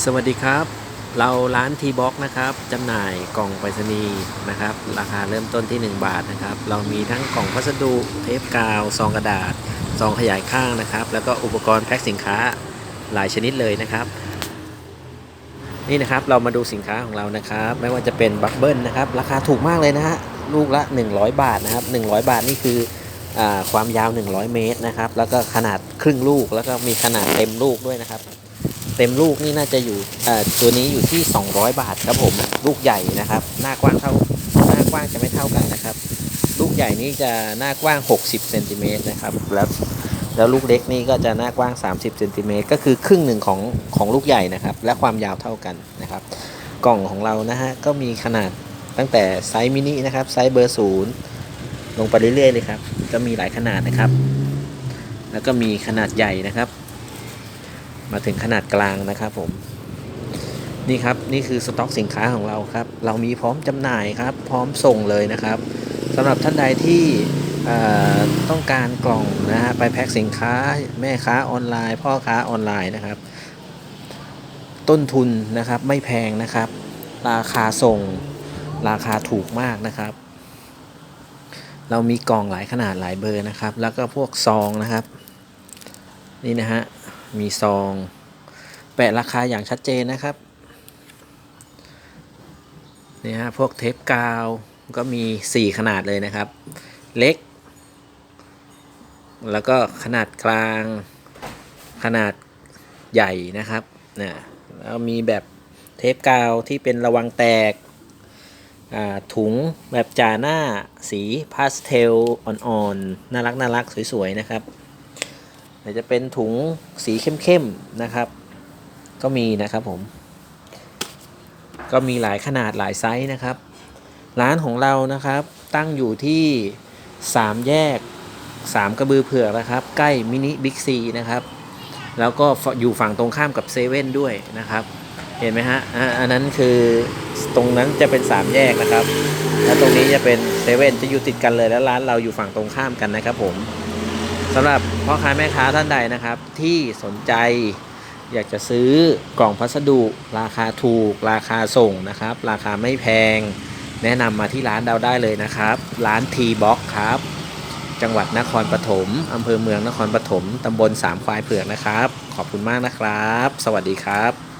สวัสดีครับ เราร้านทีบ็อกนะครับจำหน่ายกล่องไปรษณีย์นะครับ ราคาเริ่มต้นที่ 1 บาทนะครับ เรามีทั้งกล่องพัสดุเทปกาวซองกระดาษซองขยายข้างนะครับ แล้วก็อุปกรณ์แพ็คสินค้าหลายชนิดเลยนะครับ นี่นะครับเรามาดูสินค้าของเรานะครับ ไม่ว่าจะเป็นบัคเบิลนะครับ ราคาถูกมากเลยนะฮะลูกละ 100 บาทนะครับ 100 บาทนี่คืออความยาว 100 เมตรนะครับ แล้วก็ขนาดครึ่งลูกแล้วก็มีขนาดเต็มลูกด้วยนะครับ ต็มลูกนี่น่าจะอยู่ตัวนี้อยู่ที่ 200 บาทครับผมลูกใหญ่นะครับ หน้ากว้างเท่าหน้ากว้างจะไม่เท่ากันนะครับ ลูกใหญ่นี่จะหน้ากว้าง 60เซนติเมตรนะครับแล้วแล้วลูกเล็กนี่ก็จะหน้ากว้าง 30เซนติเมตรก็คือครึ่งหนึ่งของของลูกใหญ่นะครับ และความยาวเท่ากันนะครับ กล่องของเรานะฮะก็มีขนาดตั้งแต่ไซส์มินินะครับไซส์เบอร์ศูนย์ลงไปเรื่อยๆเลยครับ ก็มีหลายขนาดนะครับ แล้วก็มีขนาดใหญ่นะครับ มาถึงขนาดกลางนะครับผมนี่ครับนี่คือสต็อกสินค้าของเราครับ เรามีพร้อมจำหน่ายครับ พร้อมส่งเลยนะครับสำหรับท่านใดที่ต้องการกล่องนะฮะไปแพ็คสินค้าแม่ค้าออนไลน์ พ่อค้าออนไลน์นะครับ ต้นทุนนะครับไม่แพงนะครับ ราคาส่งราคาถูกมากนะครับ เรามีกล่องหลายขนาดหลายเบอร์นะครับ แล้วก็พวกซองนะครับ นี่นะฮะ มีซอง แปะราคาอย่างชัดเจนนะครับนี่ฮะพวกเทปกาวก็มี 4 ขนาดเลยนะครับ เล็ก แล้วก็ขนาดกลาง ขนาดใหญ่นะครับนี่ยแล้วมีแบบเทปกาวที่เป็นระวังแตก ถุงแบบจาหน้าสีพาสเทลอ่อนๆ น่ารักน่ารักสวย ๆ นะครับ เดี๋ยวจะเป็นถุงสีเข้มๆนะครับ ก็มีนะครับผม ก็มีหลายขนาดหลายไซส์นะครับ ร้านของเรานะครับตั้งอยู่ที่3แยก3กระบือเผือกนะครับ ใกล้มินิบิ๊กซีนะครับ แล้วก็อยู่ฝั่งตรงข้ามกับเซเว่นด้วยนะครับเห็นไหมฮะอันนั้นคือตรงนั้นจะเป็น3แยกนะครับ แล้วตรงนี้จะเป็นเซเว่นจะอยู่ติดกันเลยแล้วร้านเราอยู่ฝั่งตรงข้ามกันนะครับผม สำหรับพ่อค้าแม่ค้าท่านใดนะครับ ที่สนใจอยากจะซื้อกล่องพัสดุราคาถูก ราคาส่งนะครับ ราคาไม่แพง แนะนำมาที่ร้านเราได้เลยนะครับ ร้าน T-Box ครับ จังหวัดนครปฐมอำเภอเมืองนครปฐมตำบลสามควายเผือกนะครับ ขอบคุณมากนะครับ สวัสดีครับ